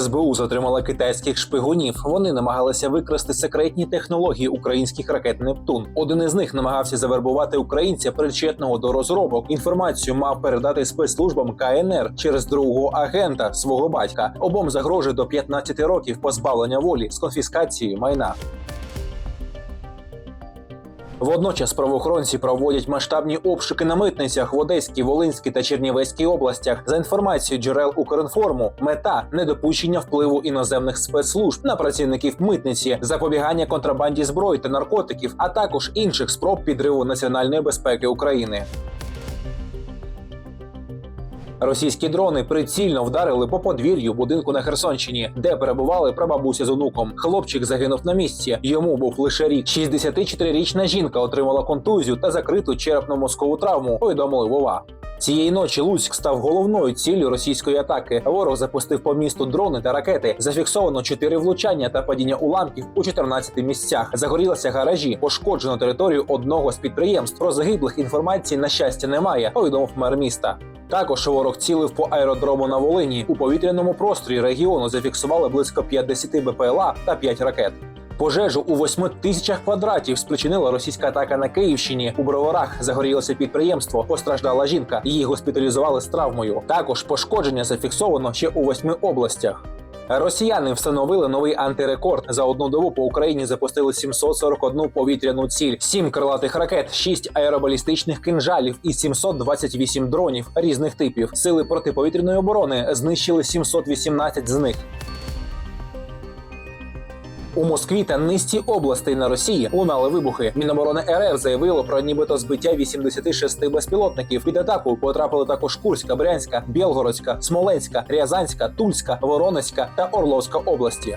СБУ затримала китайських шпигунів. Вони намагалися викрасти секретні технології українських ракет Нептун. Один із них намагався завербувати українця, причетного до розробок. Інформацію мав передати спецслужбам КНР через другого агента свого батька. Обом загрожує до 15 років позбавлення волі з конфіскацією майна. Водночас правоохоронці проводять масштабні обшуки на митницях в Одеській, Волинській та Чернівецькій областях. За інформацією джерел Укрінформу, мета недопущення впливу іноземних спецслужб на працівників митниці, запобігання контрабанді зброї та наркотиків, а також інших спроб підриву національної безпеки України. Російські дрони прицільно вдарили по подвір'ю будинку на Херсонщині, де перебували прабабуся з онуком. Хлопчик загинув на місці. Йому був лише рік. 64-річна жінка отримала контузію та закриту черепно-мозкову травму. Повідомили Вова. Цієї ночі Луцьк став головною ціллю російської атаки. Ворог запустив по місту дрони та ракети. Зафіксовано 4 влучання та падіння уламків у 14 місцях. Загорілися гаражі, пошкоджено територію одного з підприємств. Про загиблих інформації на щастя немає. Повідомив мер міста. Також ворог цілив по аеродрому на Волині. У повітряному просторі регіону зафіксували близько 50 БПЛА та 5 ракет. Пожежу у 8 тисячах квадратів спричинила російська атака на Київщині. У броварах загорілося підприємство. Постраждала жінка. Її госпіталізували з травмою. Також пошкодження зафіксовано ще у восьми областях. Росіяни встановили новий антирекорд. За одну добу по Україні запустили 741 повітряну ціль, 7 крилатих ракет, 6 аеробалістичних кинжалів і 728 дронів різних типів. Сили протиповітряної оборони знищили 718 з них. У Москві та низці областей на Росії лунали вибухи. Міноборони РФ заявило про нібито збиття 86 безпілотників. Під атаку потрапили також Курська, Брянська, Білгородська, Смоленська, Рязанська, Тульська, Воронезька та Орловська області.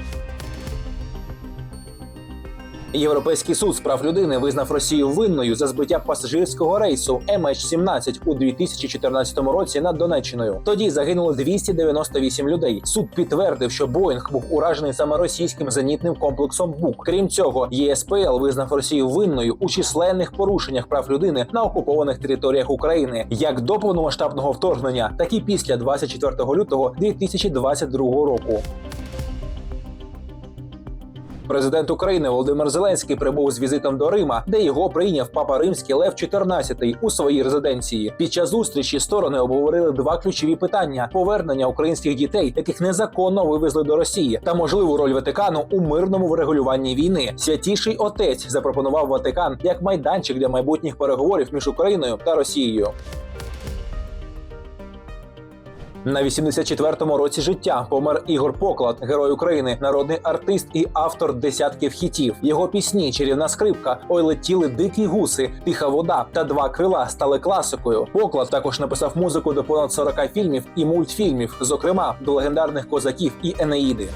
Європейський суд з прав людини визнав Росію винною за збиття пасажирського рейсу MH17 у 2014 році над Донеччиною. Тоді загинуло 298 людей. Суд підтвердив, що Боїнг був уражений саме російським зенітним комплексом БУК. Крім цього, ЄСПЛ визнав Росію винною у численних порушеннях прав людини на окупованих територіях України, як до повномасштабного вторгнення, так і після 24 лютого 2022 року. Президент України Володимир Зеленський прибув з візитом до Рима, де його прийняв папа римський Лев XIV у своїй резиденції. Під час зустрічі сторони обговорили два ключові питання: повернення українських дітей, яких незаконно вивезли до Росії, та можливу роль Ватикану у мирному врегулюванні війни. Святіший отець запропонував Ватикан як майданчик для майбутніх переговорів між Україною та Росією. На 84-му році життя помер Ігор Поклад, герой України, народний артист і автор десятків хітів. Його пісні Чарівна скрипка, Ой летіли дикі гуси, Тиха вода та два крила стали класикою. Поклад також написав музику до понад 40 фільмів і мультфільмів, зокрема до легендарних козаків і Енеїди.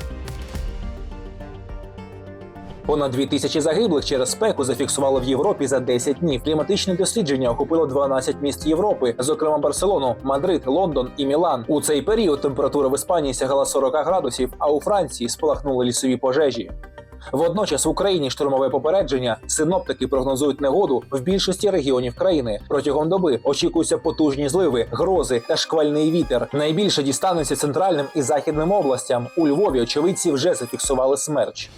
Понад дві тисячі загиблих через спеку зафіксували в Європі за 10 днів. Кліматичне дослідження охопило 12 міст Європи, зокрема Барселону, Мадрид, Лондон і Мілан. У цей період температура в Іспанії сягала 40 градусів, а у Франції спалахнули лісові пожежі. Водночас в Україні штурмове попередження. Синоптики прогнозують негоду в більшості регіонів країни. Протягом доби очікуються потужні зливи, грози та шквальний вітер. Найбільше дістанеться центральним і західним областям. У Львові очевидці вже зафіксували смерч.